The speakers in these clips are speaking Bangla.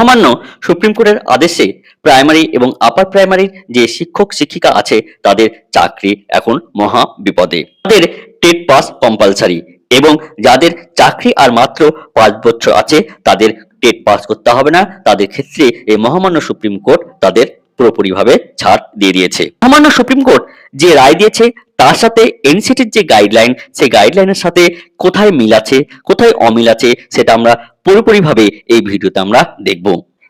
মহামান্য সুপ্রিম কোর্টের আদেশে প্রাইমারি এবং আপার প্রাইমারির যে শিক্ষক, শিক্ষিকা আছে, তাদের চাকরি এখন মহা বিপদে। তাদের টেট পাস কম্পালসারি এবং যাদের চাকরি আর মাত্র পাঁচ বছর আছে, তাদের টেট পাস করতে হবে না। তাদের ক্ষেত্রে এই মহামান্য সুপ্রিম কোর্ট তাদের পুরোপুরিভাবে ছাড় দিয়ে দিয়েছে। মহামান্য সুপ্রিম কোর্ট যে রায় দিয়েছে তার সাথে এনসিটির যে গাইডলাইন সেই গাইডলাইনের সাথে কোথায় মিল আছে, কোথায় অমিল আছে, সেটা আমরা পুরোপুরিভাবে এই ভিডিওতে আমরা দেখব।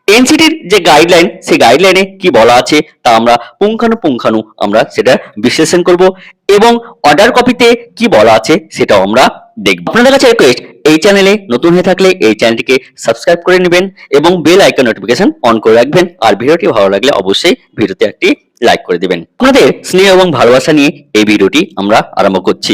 এনসিটির যে গাইডলাইন সেই গাইডলাইনে কি বলা আছে, তা আমরা পুঙ্খানু পুঙ্খানু আমরা সেটা বিশ্লেষণ করব এবং অর্ডার কপিতে কি বলা আছে, সেটাও আমরা দেখব। আপনাদের কাছে রিকোয়েস্ট এই চ্যানেলে নতুন হয়ে থাকলে এই চ্যানেলটিকে সাবস্ক্রাইব করে নেবেন এবং বেল আইকন নোটিফিকেশন অন করে রাখবেন। আর ভিডিওটি ভালো লাগলে অবশ্যই ভিডিওতে একটি লাইক করে দিবেন। আপনাদের স্নেহ এবং ভালোবাসা নিয়ে এই ভিডিওটি আমরা আরম্ভ করছি।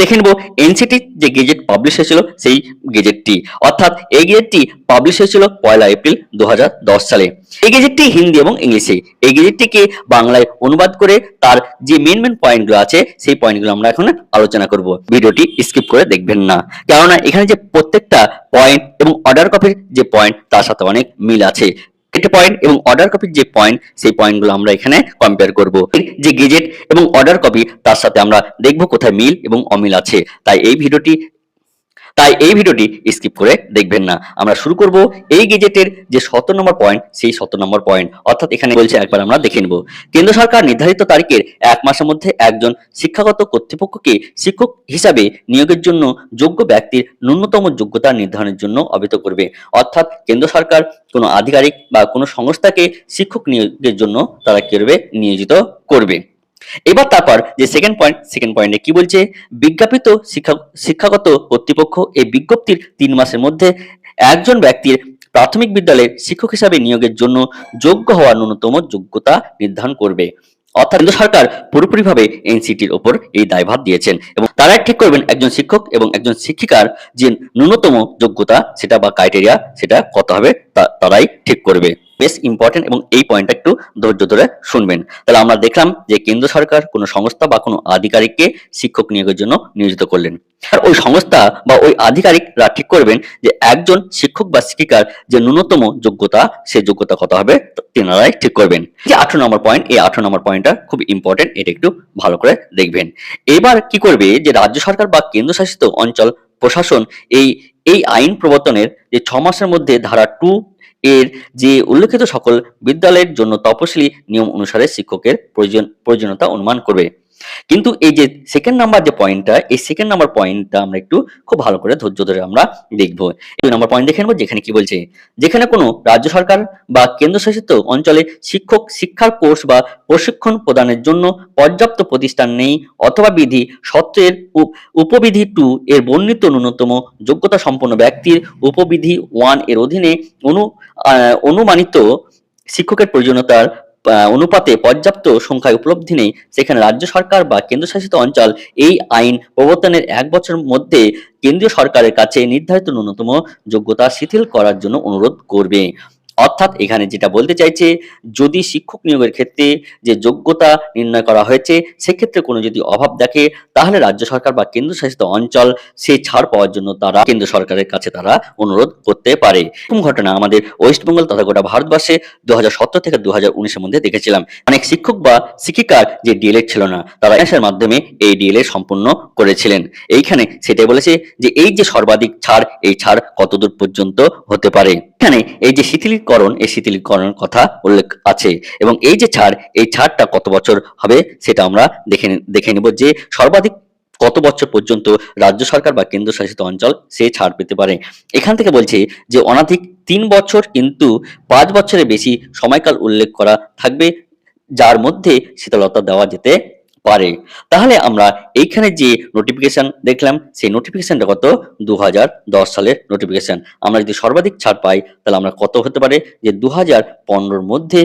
দেখে নেব এনসিটি যে গেজেট পাবলিশ হয়েছিল সেই গেজেটটি অর্থাৎ এই গেজেটটি পাবলিশ হয়েছিল পয়লা এপ্রিল দু হাজার দশ সালে। এই গেজেটটি হিন্দি এবং ইংলিশে। এই গেজেটটিকে বাংলায় অনুবাদ করে তার যে মেন মেন পয়েন্টগুলো আছে, সেই পয়েন্টগুলো আমরা এখন আলোচনা করব। ভিডিওটি স্কিপ করে দেখবেন না। কেননা এখানে যে প্রত্যেকটা পয়েন্ট এবং অর্ডার কপির যে পয়েন্ট তার সাথে অনেক মিল আছে। পয়েন্ট এবং অর্ডার কপির যে পয়েন্ট সেই পয়েন্টগুলো আমরা এখানে কম্পেয়ার করব। যে গেজেট এবং অর্ডার কপি তার সাথে আমরা দেখব কোথায় মিল এবং অমিল আছে। তাই এই ভিডিওটি তাই এই ভিডিওটি স্কিপ করে দেখবেন না। আমরা শুরু করব এই গেজেটের যে সতেরো নম্বর পয়েন্ট, সেই সতেরো নম্বর পয়েন্ট। অর্থাৎ এখানে বলছে একবার আমরা দেখে নেব। কেন্দ্র সরকার নির্ধারিত তারিখের এক মাসের মধ্যে একজন শিক্ষাগত কর্তৃপক্ষকে শিক্ষক হিসাবে নিয়োগের জন্য যোগ্য ব্যক্তির ন্যূনতম যোগ্যতা নির্ধারণের জন্য অবহিত করবে। অর্থাৎ কেন্দ্র সরকার কোনো আধিকারিক বা কোনো সংস্থাকে শিক্ষক নিয়োগের জন্য তারা করবে নিয়োজিত করবে? এবার তারপর যে সেকেন্ড পয়েন্ট সেকেন্ড পয়েন্টে কি বলছে? বিজ্ঞাপিত শিক্ষা, শিক্ষাগত কর্তৃপক্ষ এই বিজ্ঞপ্তির তিন মাসের মধ্যে একজন ব্যক্তির প্রাথমিক বিদ্যালয়ের শিক্ষক হিসাবে নিয়োগের জন্য যোগ্য হওয়ার ন্যূনতম যোগ্যতা নির্ধারণ করবে। অর্থাৎ কেন্দ্র সরকার পুরোপুরিভাবে এনসিটির ওপর এই দায়ভার দিয়েছেন এবং তারাই ঠিক করবেন একজন শিক্ষক এবং একজন শিক্ষিকার যে ন্যূনতম যোগ্যতা সেটা বা ক্রাইটেরিয়া সেটা কত হবে তারাই ঠিক করবে। বেশ ইম্পর্টেন্ট এবং এই পয়েন্টটা একটু ধৈর্য ধরে শুনবেন। তাহলে আমরা দেখলাম যে কেন্দ্র সরকার কোনো সংস্থা বা কোনো আধিকারিককে শিক্ষক নিয়োগের জন্য নিয়োজিত করলেন। আর ওই সংস্থা বা ওই আধিকারিকরা ঠিক করবেন যে একজন শিক্ষক বা শিক্ষিকার যে ন্যূনতম যোগ্যতা সেই যোগ্যতা কত হবে তেনারাই ঠিক করবেন। যে আঠারো নম্বর পয়েন্ট এই আঠারো নম্বর পয়েন্টটা খুব ইম্পর্টেন্ট এটা একটু ভালো করে দেখবেন। এবার কি করবে যে রাজ্য সরকার বা কেন্দ্রশাসিত অঞ্চল, প্রশাসন এই এই আইন প্রবর্তনের যে ছ মাসের মধ্যে ধারা টু এর যে উল্লেখিত সকল বিদ্যালয়ের জন্য তপশিলি নিয়ম অনুসারে শিক্ষকের প্রয়োজন, প্রয়োজনীয়তা অনুমান করবে। কিন্তু এই যে সেকেন্ড নাম্বার যে পয়েন্টটা এই সেকেন্ড নাম্বার পয়েন্টটা আমরা একটু খুব ভালো করে ধৈর্য ধরে আমরা দেখব। দুই নাম্বার পয়েন্ট দেখে নেব, যেখানে কি বলছে, যেখানে কোনো রাজ্য সরকার বা কেন্দ্রশাসিত অঞ্চলে শিক্ষক শিক্ষার কোর্স বা প্রশিক্ষণ প্রদানের জন্য পর্যাপ্ত প্রতিষ্ঠান নেই অথবা বিধি সত্ত্বের উপ- উপবিধি টু এর বর্ণিত ন্যূনতম যোগ্যতা সম্পন্ন ব্যক্তির উপবিধি ওয়ানের অধীনে অনু অনুমানিত শিক্ষকের প্রয়োজনীয়তার অনুপাতে পর্যাপ্ত সংখ্যায় উপলব্ধি নেই। সেখানে রাজ্য সরকার বা কেন্দ্রশাসিত অঞ্চল এই আইন প্রবর্তনের এক বছরের মধ্যে কেন্দ্রীয় সরকারের কাছে নির্ধারিত ন্যূনতম যোগ্যতা শিথিল করার জন্য অনুরোধ করবে। অর্থাৎ এখানে যেটা বলতে চাইছে, যদি শিক্ষক নিয়োগের ক্ষেত্রে যে যোগ্যতা নির্ণয় করা হয়েছে, সেক্ষেত্রে কোনো যদি অভাব দেখে, তাহলে রাজ্য সরকার বা কেন্দ্রশাসিত অঞ্চল সেই ছাড় পাওয়ার জন্য তারা, কেন্দ্র সরকারের কাছে তারা অনুরোধ করতে পারে। এরকম ঘটনা আমাদের ওয়েস্ট বেঙ্গল তথা গোটা ভারতবর্ষে দু থেকে দু হাজার মধ্যে দেখেছিলাম। অনেক শিক্ষক বা শিক্ষিকার যে ডিএলএড ছিল না, তারা এসের মাধ্যমে এই ডিএলএড সম্পূর্ণ করেছিলেন। এইখানে সেটাই বলেছে যে, এই যে সর্বাধিক ছাড়, এই ছাড় কতদূর পর্যন্ত হতে পারে? এখানে এই যে শিথিলীকরণ, এই শিথিলীকরণের কথা উল্লেখ আছে। এবং এই যে ছাড়, এই ছাড়টা কত বছর হবে সেটা আমরা দেখে দেখে নিব যে সর্বাধিক কত বছর পর্যন্ত রাজ্য সরকার বা কেন্দ্রশাসিত অঞ্চল সে ছাড় পেতে পারে। এখান থেকে বলছে যে অনাধিক তিন বছর কিন্তু পাঁচ বছরের বেশি সময়কাল উল্লেখ করা থাকবে, যার মধ্যে শীতলতা দেওয়া যেতে পারে। তাহলে আমরা এইখানে যে নোটিফিকেশন দেখলাম, সেই নোটিফিকেশনটা কত? দু সালের নোটিফিকেশন আমরা যদি সর্বাধিক ছাড় পাই, তাহলে আমরা কত হতে পারে? যে দু হাজার মধ্যে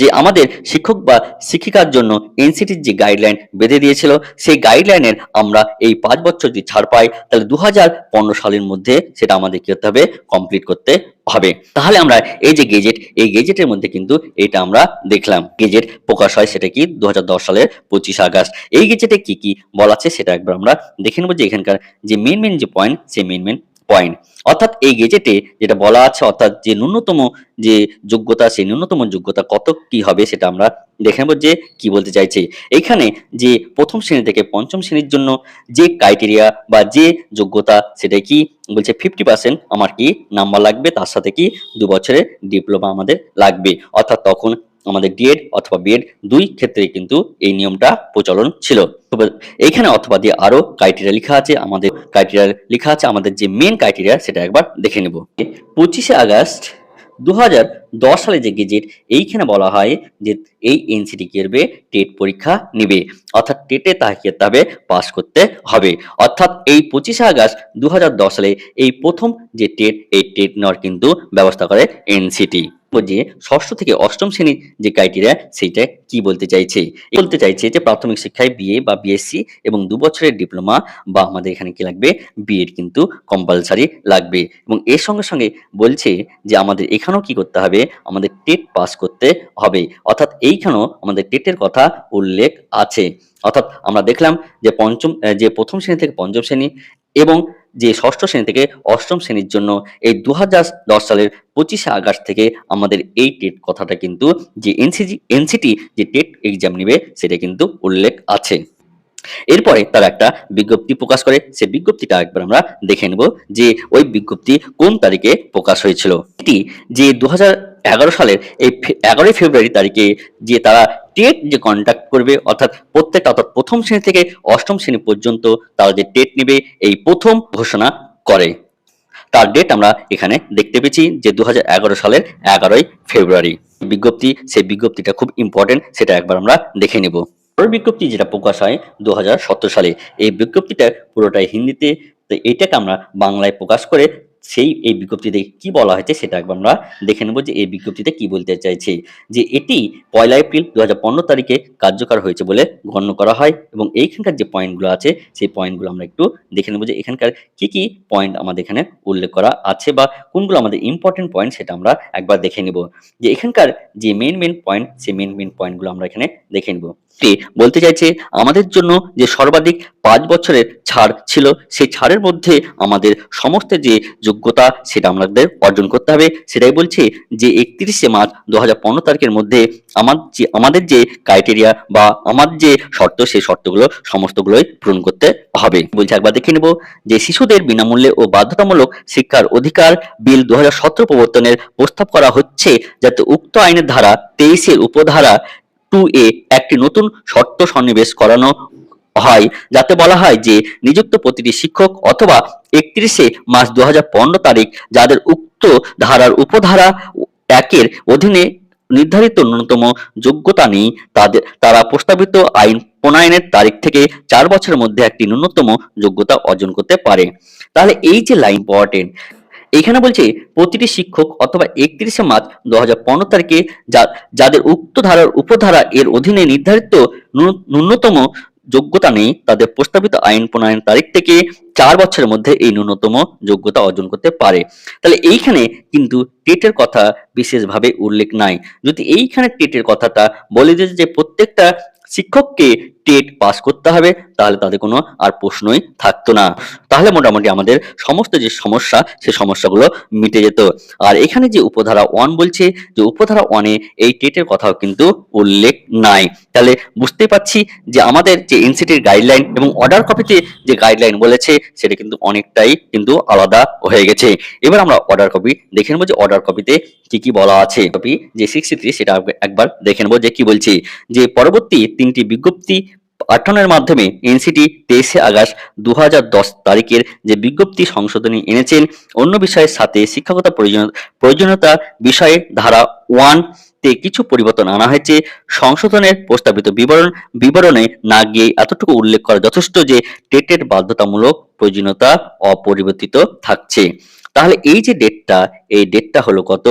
যে আমাদের শিক্ষক বা শিক্ষিকার জন্য এনসিটির যে গাইডলাইন বেঁধে দিয়েছিল, সেই গাইডলাইনের আমরা এই পাঁচ বছর যদি ছাড় পাই, তাহলে দু হাজার পনেরো সালের মধ্যে সেটা আমাদের কি করতে হবে? কমপ্লিট করতে হবে। তাহলে আমরা এই যে গেজেট এই গেজেটের মধ্যে কিন্তু এটা আমরা দেখলাম। গেজেট প্রকাশ হয় সেটা কি? দু হাজার দশ সালের পঁচিশ আগস্ট। এই গেজেটে কি কি বলা আছে সেটা একবার আমরা দেখে নেব যে এখানকার যে মেন মেন যে পয়েন্ট সেই মেন মেন পয়েন্ট অর্থাৎ এই গেজেটে যেটা বলা আছে, অর্থাৎ যে ন্যূনতম যে যোগ্যতা, সেই ন্যূনতম যোগ্যতা কত কি হবে সেটা আমরা দেখে নেব যে কি বলতে চাইছে। এইখানে যে প্রথম শ্রেণি থেকে পঞ্চম শ্রেণির জন্য যে ক্রাইটেরিয়া বা যে যোগ্যতা সেটা কি বলছে ফিফটি পার্সেন্ট আমার কি নাম্বার লাগবে, তার সাথে কি দু বছরের ডিপ্লোমা আমাদের লাগবে। অর্থাৎ তখন আমাদের ডিএড অথবা বিএড দুই ক্ষেত্রে কিন্তু এই নিয়মটা প্রচলন ছিল। এইখানে অথবা দিয়ে আরও ক্রাইটেরিয়া লেখা আছে, আমাদের ক্রাইটেরিয়া লেখা আছে, আমাদের যে মেন ক্রাইটেরিয়া সেটা একবার দেখে নেব। পঁচিশে আগস্ট দু দশ সালে যে গেজেট এইখানে বলা হয় যে এই এনসিটি করবে? টেট পরীক্ষা নেবে। অর্থাৎ টেটে তাকে তবে পাস করতে হবে। অর্থাৎ এই পঁচিশে আগস্ট দু হাজার দশ সালে এই প্রথম যে টেট এই টেট নেওয়ার কিন্তু ব্যবস্থা করে এনসিটি যে ষষ্ঠ থেকে অষ্টম শ্রেণির যে ক্রাইটেরিয়া সেইটা কি বলতে চাইছে? বলতে চাইছে যে প্রাথমিক শিক্ষায় বিএ বা বিএসসি এবং দু বছরের ডিপ্লোমা বা আমাদের এখানে কি লাগবে? বিএড কিন্তু কম্পালসারি লাগবে। এবং এর সঙ্গে সঙ্গে বলছে যে আমাদের এখানেও কি করতে হবে? আমাদের টেট পাস করতে হবে। অর্থাৎ এইখানেও আমাদের টেটের কথা উল্লেখ আছে। অর্থাৎ আমরা দেখলাম যে পঞ্চম, যে প্রথম শ্রেণি থেকে পঞ্চম শ্রেণি এবং যে ষষ্ঠ শ্রেণি থেকে অষ্টম শ্রেণির জন্য এই দু সালের পঁচিশে আগস্ট থেকে আমাদের এই টেট কথাটা কিন্তু যে এনসিজি এনসিটি যে টেট এক্সাম নেবে সেটা কিন্তু উল্লেখ আছে। এরপরে তারা একটা বিজ্ঞপ্তি প্রকাশ করে, সে বিজ্ঞপ্তিটা একবার আমরা দেখে নেব যে ওই বিজ্ঞপ্তি কোন তারিখে প্রকাশ হয়েছিল। এটি যে দু হাজার এগারো সালের এই এগারোই ফেব্রুয়ারি তারিখে যে তারা টেট যে কন্ডাক্ট করবে, অর্থাৎ প্রত্যেকটা, অর্থাৎ প্রথম শ্রেণি থেকে অষ্টম শ্রেণি পর্যন্ত তারা যে টেট নেবে, এই প্রথম ঘোষণা করে। তার ডেট আমরা এখানে দেখতে পেয়েছি যে দু হাজার এগারো সালের এগারোই ফেব্রুয়ারি। বিজ্ঞপ্তি, সেই বিজ্ঞপ্তিটা খুব ইম্পর্টেন্ট সেটা একবার আমরা দেখে নেব। পরের বিজ্ঞপ্তি যেটা প্রকাশ হয় দু হাজার সতেরো সালে, এই বিজ্ঞপ্তিটা পুরোটাই হিন্দিতে, তো এইটাকে আমরা বাংলায় প্রকাশ করে সেই এই বিজ্ঞপ্তিতে কি বলা হয়েছে সেটা একবার আমরা দেখে নেব যে এই বিজ্ঞপ্তিতে কি বলতে চাইছে যে এটি পয়লা এপ্রিল দু হাজার পনেরো তারিখে কার্যকর হয়েছে বলে গণ্য করা হয় এবং এইখানকার যে পয়েন্টগুলো আছে সেই পয়েন্টগুলো আমরা একটু দেখে নেব যে এখানকার কি কি পয়েন্ট আমাদের এখানে উল্লেখ করা আছে বা কোনগুলো আমাদের ইম্পর্টেন্ট পয়েন্ট সেটা আমরা একবার দেখে নেব। যে এখানকার যে মেন মেন পয়েন্ট সেই মেন মেন পয়েন্টগুলো আমরা এখানে দেখে নেব। তে বলতে চাইছে, আমাদের জন্য যে সর্বাধিক পাঁচ বছরের ছাড় ছিল, সেই ছাড়ের মধ্যে আমাদের সমস্ত যে যোগ্যতা সেটা আমাদের অর্জন করতে হবে। সেটাই বলছে যে একত্রিশে মার্চ দু হাজার পনেরো তারিখের মধ্যে আমার যে, আমাদের যে ক্রাইটেরিয়া বা আমার যে শর্ত, সেই শর্তগুলো সমস্তগুলোই পূরণ করতে হবে। বলছে একবার দেখে নেব যে শিশুদের বিনামূল্যে ও বাধ্যতামূলক শিক্ষার অধিকার বিল দু হাজার সতেরো প্রবর্তনের প্রস্তাব করা হচ্ছে যাতে উক্ত আইনের ধারা তেইশের উপধারা টু এ একটি নতুন শর্ত সন্নিবেশ করানো হয়, যাতে বলা হয় যে নিযুক্ত প্রতিটি শিক্ষক অথবা একত্রিশে মার্চ দু হাজার পনেরো তারিখ যাদের উক্ত ধারার উপধারা একের অধীনে নির্ধারিত ন্যূনতম যোগ্যতা নেই, তাদের, তারা প্রস্তাবিত আইন প্রণয়নের তারিখ থেকে চার বছরের মধ্যে একটি ন্যূনতম যোগ্যতা অর্জন করতে পারে। তাহলে এই যে লাইন ইম্পর্টেন্ট এখানে বলছে প্রতিটি শিক্ষক অথবা একত্রিশে মার্চ দু হাজার পনেরো তারিখে যাদের উক্ত ধারার উপধারা এর অধীনে নির্ধারিত ন্যূনতম যোগ্যতা নেই, তাদের প্রস্তাবিত আইন প্রণয়ন তারিখ থেকে চার বছরের মধ্যে এই ন্যূনতম যোগ্যতা অর্জন করতে পারে। তাহলে এইখানে কিন্তু টেটের কথা বিশেষভাবে উল্লেখ নাই। যদি এইখানে টেটের কথাটা বলে দিয়েছে যে প্রত্যেকটা শিক্ষককে টেট পাস করতে হবে, তাহলে তাদের কোনো আর প্রশ্নই থাকতো না। তাহলে মোটামুটি আমাদের সমস্ত যে সমস্যা, সে সমস্যাগুলো মিটে যেত। আর এখানে যে উপধারা ওয়ান বলছে, যে উপধারা ওয়ানে এই টেটের কথাও কিন্তু উল্লেখ নাই। তাহলে বুঝতেই পাচ্ছি যে আমাদের যে এনসিটির গাইডলাইন এবং অর্ডার কপিতে যে গাইডলাইন বলেছে, সেটা কিন্তু অনেকটাই কিন্তু আলাদা হয়ে গেছে। এবার আমরা অর্ডার কপি দেখে নেব যে অর্ডার কপিতে কি কি বলা আছে। কপি যে সিক্সটি থ্রি সেটা একবার দেখে নেব যে কি বলছে। যে পরবর্তী তিনটি বিজ্ঞপ্তি পাঠানোর মাধ্যমে এনসিটি তেইশে আগস্ট দু হাজার দশ তারিখের যে বিজ্ঞপ্তি সংশোধনী এনেছেন, অন্য বিষয়ের সাথে প্রয়োজন- প্রয়োজনীয়তা বিষয়ে ধারা ওয়ান তে কিছু পরিবর্তন আনা হয়েছে। সংশোধনের প্রস্তাবিত বিবরণ, বিবরণে না গিয়ে এতটুকু উল্লেখ করা যথেষ্ট যে টেটের বাধ্যতামূলক প্রয়োজনীয়তা অপরিবর্তিত থাকছে। তাহলে এই যে ডেটটা, এই ডেটটা হলো কত?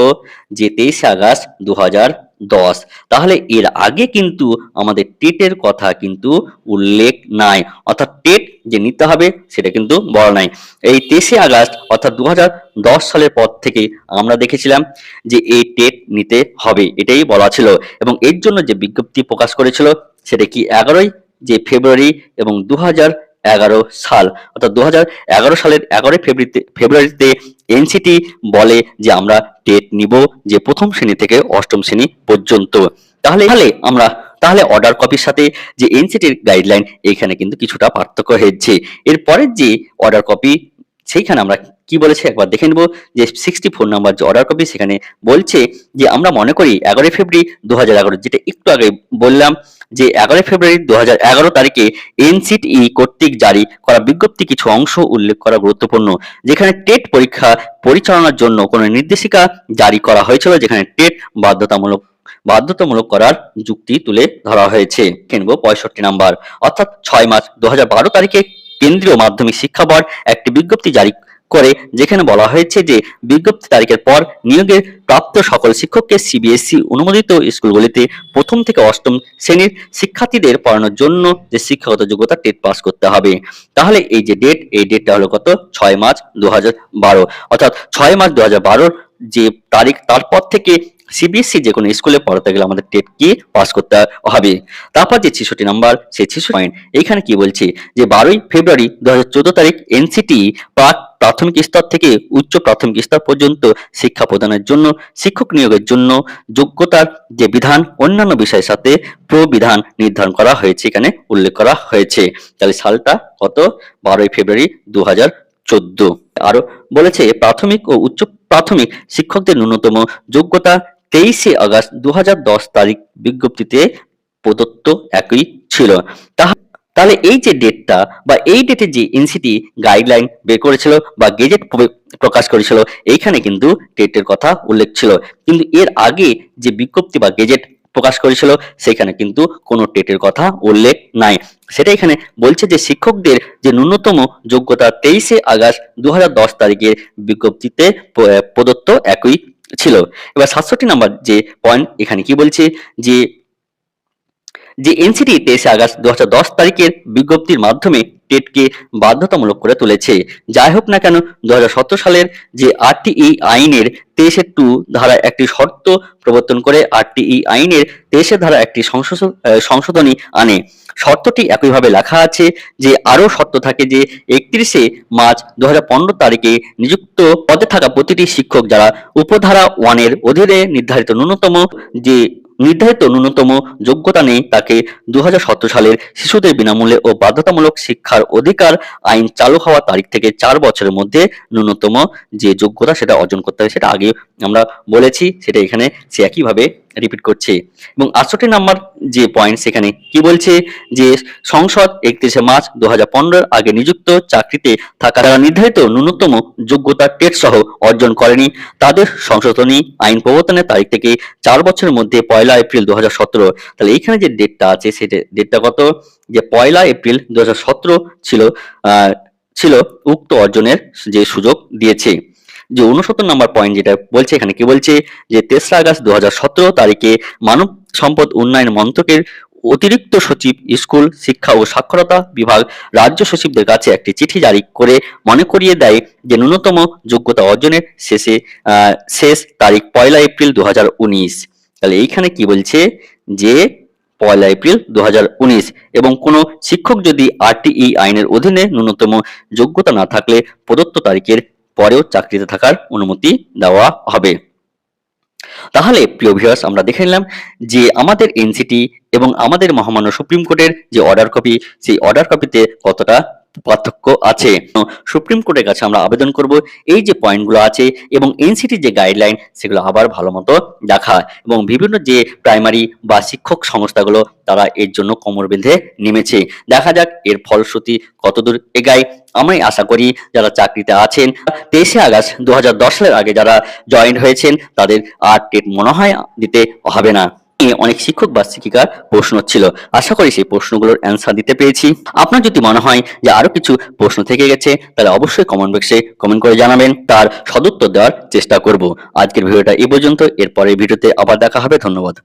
যে তেইশে আগস্ট দু হাজার দশ। তাহলে এর আগে কিন্তু আমাদের টেটের কথা কিন্তু উল্লেখ নাই। অর্থাৎ টেট যে নিতে হবে, সেটা কিন্তু বলা নাই। এই তেইশে আগস্ট, অর্থাৎ দু দশ সালের পর থেকে আমরা দেখেছিলাম যে এই টেট নিতে হবে, এটাই বলা ছিল। এবং এর জন্য যে বিজ্ঞপ্তি প্রকাশ করেছিল, সেটা কি এগারোই? যে ফেব্রুয়ারি এবং দু এগারো সাল। অর্থাৎ দু সালের এগারোই ফেব্রুয়ারিতে ফেব্রুয়ারিতে এনসিটি বলে যে আমরা টেট নিব যে প্রথম শ্রেণি থেকে অষ্টম শ্রেণি পর্যন্ত। তাহলে তাহলে আমরা, তাহলে অর্ডার কপির সাথে যে এনসিটির গাইডলাইন এখানে কিন্তু কিছুটা পার্থক্য হয়েছে। এরপরের যে অর্ডার কপি সেইখানে আমরা কি বলেছে? একবার দেখে নেব যে সিক্সটি ফোর নাম্বার যে অর্ডার কপি সেখানে বলছে যে আমরা মনে করি এগারোই ফেব্রুয়ারি দু হাজার এগারো, যেটা একটু আগে বললাম যে এগারোই ফেব্রুয়ারি দু হাজার এগারো তারিখে এনসিটি কর্তৃক জারি করা বিজ্ঞপ্তি কিছু অংশ উল্লেখ করা গুরুত্বপূর্ণ, যেখানে টেট পরীক্ষা পরিচালনার জন্য কোনো নির্দেশিকা জারি করা হয়েছিল, যেখানে টেট বাধ্যতামূলক বাধ্যতামূলক করার যুক্তি তুলে ধরা হয়েছে। কিনবো পঁয়ষট্টি নাম্বার অর্থাৎ ছয় মার্চ দু হাজার বারো তারিখে কেন্দ্রীয় মাধ্যমিক শিক্ষা বোর্ড একটি বিজ্ঞপ্তি জারি করে, যেখানে বলা হয়েছে যে বিজ্ঞপ্তি তারিখের পর নিয়োগের প্রাপ্ত সকল শিক্ষককে সিবিএসই অনুমোদিত স্কুলগুলিতে প্রথম থেকে অষ্টম শ্রেণির শিক্ষার্থীদের পড়ানোর জন্য যে শিক্ষাগত যোগ্যতা টেট পাস করতে হবে। তাহলে এই যে ডেট, এই ডেটটা হলো কত? ছয় মার্চ দু হাজার বারো। অর্থাৎ ছয় মার্চ দু যে তারিখ, তারপর থেকে সিবিএসসি যে কোনো স্কুলে পড়াতে গেলে আমাদের টেট কি পাস করতে হবে। তারপর যে ছেষট্টি নাম্বার, সেই ছেষট্টি পয়েন্ট এইখানে কি বলছে? যে বারোই ফেব্রুয়ারি দু হাজার চোদ্দ তারিখ এনসিটি প্রাক প্রাথমিক স্তর থেকে উচ্চ প্রাথমিক স্তর পর্যন্ত শিক্ষা প্রদানের জন্য, শিক্ষক নিয়োগের জন্য যোগ্যতার যে বিধান, অন্যান্য বিষয়ের সাথে প্রবিধান নির্ধারণ করা হয়েছে, এখানে উল্লেখ করা হয়েছে। তাহলে সালটা কত? বারোই ফেব্রুয়ারি দু হাজার চোদ্দ। আরও বলেছে, প্রাথমিক ও উচ্চ প্রাথমিক শিক্ষকদের ন্যূনতম যোগ্যতা তেইশে আগস্ট দু হাজার দশ তারিখ বিজ্ঞপ্তিতে প্রদত্ত একই ছিল। তাহা- তাহলে এই যে ডেটটা বা এই ডেটে যে এনসিটি গাইডলাইন বের করেছিল বা গেজেট প্রকাশ করেছিল, এইখানে কিন্তু ডেটের কথা উল্লেখ ছিল। কিন্তু এর আগে যে বিজ্ঞপ্তি বা গেজেট প্রকাশ করেছিল সেখানে কিন্তু কোনো টেটের কথা উল্লেখ নাই। সেটা এখানে বলছে যে শিক্ষকদের যে ন্যূনতম যোগ্যতা তেইশে আগস্ট দু হাজার দশ তারিখের বিজ্ঞপ্তিতে প্রদত্ত একই ছিল। এবার সাতষট্টি নাম্বার যে পয়েন্ট এখানে কি বলছে? যে যে এনসিটি তেইশে আগস্ট দুহাজার দশ তারিখের বিজ্ঞপ্তির মাধ্যমে টেটকে বাধ্যতামূলক করে তুলেছে। যাই হোক না কেন, দুহাজার সতেরো সালের যে আরটিই আইনের তেইশে টু ধারা একটি শর্ত প্রবর্তন করে আরটিই আইনের তেইশে ধারা একটি সংশোধনী আনে। শর্তটি একইভাবে লেখা আছে যে আরও শর্ত থাকে যে একত্রিশে মার্চ দু হাজার পনেরো তারিখে নিযুক্ত পদে থাকা প্রতিটি শিক্ষক যারা উপধারা ওয়ানের অধীনে নির্ধারিত ন্যূনতম যে নির্ধারিত ন্যূনতম যোগ্যতা নেই, তাকে দু হাজার সতেরো সালের শিশুদের বিনামূল্যে ও বাধ্যতামূলক শিক্ষার অধিকার আইন চালু হওয়ার তারিখ থেকে চার বছরের মধ্যে ন্যূনতম যে যোগ্যতা সেটা অর্জন করতে হবে, সেটা আগে আমরা বলেছি, সেটা এখানে সে একইভাবে রিপিট করছে। এবং আটষট্টি নাম্বার যে পয়েন্ট সেখানে কি বলছে যে সংসদ একত্রিশে মার্চ দু আগে নিযুক্ত চাকরিতে থাকা যারা নির্ধারিত ন্যূনতম যোগ্যতা টেট সহ অর্জন করেনি, তাদের সংশোধনী আইন প্রবর্তনের তারিখ থেকে চার বছরের মধ্যে পয়লা এপ্রিল দু হাজার সতেরো। তাহলে এইখানে যে ডেটটা আছে সেটা ডেটটা কত? যে পয়লা এপ্রিল দু হাজার সতেরো ছিল ছিল উক্ত অর্জনের যে সুযোগ দিয়েছে। যে উনসত্তর নম্বর পয়েন্ট যেটা বলছে এখানে কি বলছে? যে তেসরা আগস্ট দু হাজার সতেরো তারিখে মানব সম্পদ উন্নয়ন মন্ত্রকের অতিরিক্ত সচিব স্কুল শিক্ষা ও সাক্ষরতা বিভাগ রাজ্য সচিবদের কাছে একটি চিঠি জারি করে মনে করিয়ে দেয় যে ন্যূনতম যোগ্যতা অর্জনের শেষে শেষ তারিখ পয়লা এপ্রিল দু হাজার উনিশ। তাহলে এইখানে কি বলছে? যে পয়লা এপ্রিল দু হাজার উনিশ এবং কোনো শিক্ষক যদি আরটিই আইনের অধীনে ন্যূনতম যোগ্যতা না থাকলে প্রদত্ত তারিখের পরেও চাকরিতে থাকার অনুমতি দেওয়া হবে। তাহলে, প্রিয় ভিউয়ার্স আমরা দেখে নিলাম যে আমাদের এনসিটি এবং আমাদের মহামান্য সুপ্রিম কোর্টের যে অর্ডার কপি সেই অর্ডার কপিতে কতটা পার্থক্য আছে। সুপ্রিম কোর্টের কাছে আমরা আবেদন করব, এই যে পয়েন্টগুলো আছে এবং এনসিটির যে গাইডলাইন, সেগুলো আবার ভালো মতো দেখা এবং বিভিন্ন যে প্রাইমারি বা শিক্ষক সংস্থাগুলো, তারা এর জন্য কোমর বেঁধে নেমেছে। দেখা যাক এর ফলশ্রুতি কতদূর এগায়। আমি আশা করি যারা চাকরিতে আছেন, তেইশে আগস্ট দু হাজার দশ সালের আগে যারা জয়েন হয়েছেন, তাদের আর টেট মনে হয় দিতে হবে না। নিয়ে অনেক শিক্ষক বা শিক্ষিকার প্রশ্ন ছিল। আশা করি সেই প্রশ্নগুলোর অ্যান্সার দিতে পেরেছি। আপনার যদি মনে হয় যে আরও কিছু প্রশ্ন থেকে গেছে, তাহলে অবশ্যই কমেন্ট বক্সে কমেন্ট করে জানাবেন। তার সদুত্তর দেওয়ার চেষ্টা করব। আজকের ভিডিওটা এই পর্যন্ত। এরপরের ভিডিওতে আবার দেখা হবে। ধন্যবাদ।